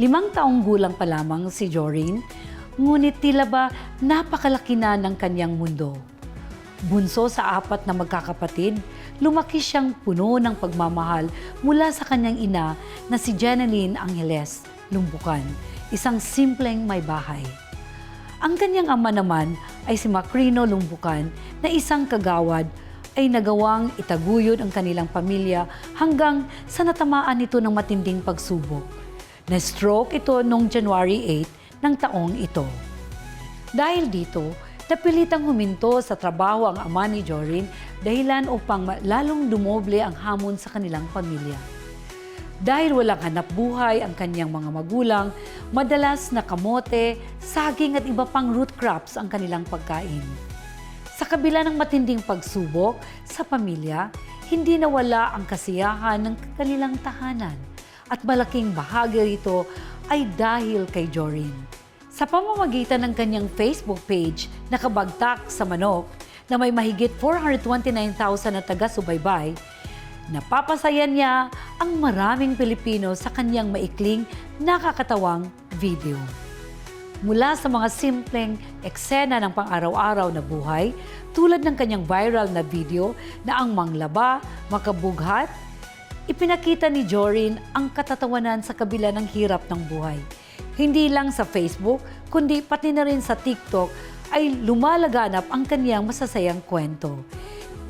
Limang taong gulang pa lamang si Jorin, ngunit tila ba napakalaki na ng kanyang mundo. Bunso sa apat na magkakapatid, lumaki siyang puno ng pagmamahal mula sa kanyang ina na si Jeneline Angeles Lumbukan, isang simpleng may bahay. Ang kanyang ama naman ay si Macrino Lumbukan na isang kagawad ay nagawang itaguyod ang kanilang pamilya hanggang sa natamaan nito ng matinding pagsubok. Na-stroke ito noong January 8 ng taong ito. Dahil dito, napilitang huminto sa trabaho ang ama ni Jorin dahilan upang lalong dumoble ang hamon sa kanilang pamilya. Dahil walang hanap buhay ang kanyang mga magulang, madalas na kamote, saging at iba pang root crops ang kanilang pagkain. Sa kabila ng matinding pagsubok sa pamilya, hindi nawala ang kasiyahan ng kanilang tahanan at malaking bahagi rito ay dahil kay Jorin. Sa pamamagitan ng kanyang Facebook page na kabagtak sa manok na may mahigit 429,000 na taga-subaybay, napapasaya niya ang maraming Pilipino sa kanyang maikling nakakatawang video. Mula sa mga simpleng eksena ng pang-araw-araw na buhay, tulad ng kanyang viral na video na ang manglaba, makabughat, ipinakita ni Jorin ang katatawanan sa kabila ng hirap ng buhay. Hindi lang sa Facebook, kundi pati na rin sa TikTok ay lumalaganap ang kanyang masasayang kwento.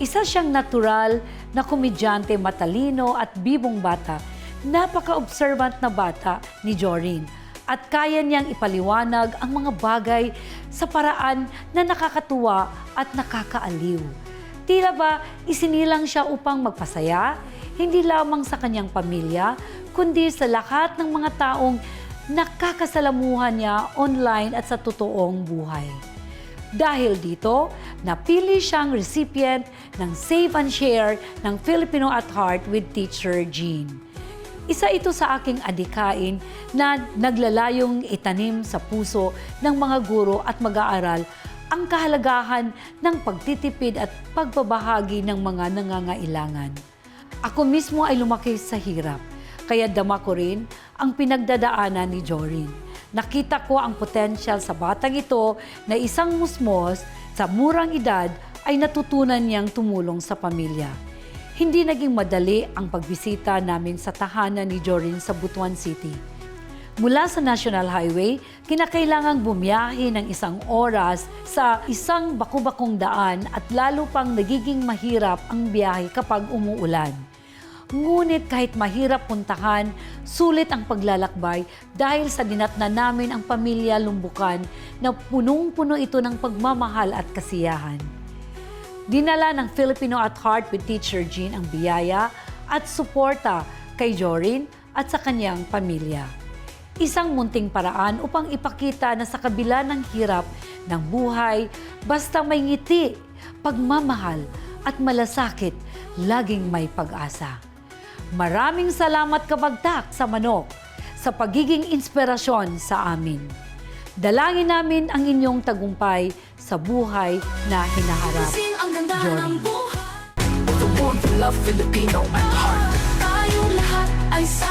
Isa siyang natural na komedyante matalino at bibong bata, napaka-observant na bata ni Jorin at kaya niyang ipaliwanag ang mga bagay sa paraan na nakakatuwa at nakakaaliw. Tila ba isinilang siya upang magpasaya, hindi lamang sa kanyang pamilya, kundi sa lahat ng mga taong nakakasalamuhan niya online at sa totoong buhay. Dahil dito, napili siyang recipient ng Save and Share ng Filipino at Heart with Teacher Jean. Isa ito sa aking adikain na naglalayong itanim sa puso ng mga guro at mag-aaral ang kahalagahan ng pagtitipid at pagbabahagi ng mga nangangailangan. Ako mismo ay lumaki sa hirap, kaya dama ko rin ang pinagdadaanan ni Jorin. Nakita ko ang potensyal sa batang ito na isang musmos sa murang edad ay natutunan niyang tumulong sa pamilya. Hindi naging madali ang pagbisita namin sa tahanan ni Jorin sa Butuan City. Mula sa National Highway, kinakailangang bumiyahe ng isang oras sa isang baku-bakong daan at lalo pang nagiging mahirap ang biyahe kapag umuulan. Ngunit kahit mahirap puntahan, sulit ang paglalakbay dahil sa dinatna namin ang pamilya Lumbukan na punong-puno ito ng pagmamahal at kasiyahan. Dinala ng Filipino at Heart with Teacher Jean ang biyaya at suporta kay Jorin at sa kanyang pamilya. Isang munting paraan upang ipakita na sa kabila ng hirap ng buhay, basta may ngiti, pagmamahal at malasakit, laging may pag-asa. Maraming salamat kabagtak sa manok sa pagiging inspirasyon sa amin. Dalangin namin ang inyong tagumpay sa buhay na hinaharap. Jory. Filipino heart Tayong lahat ay sama-sama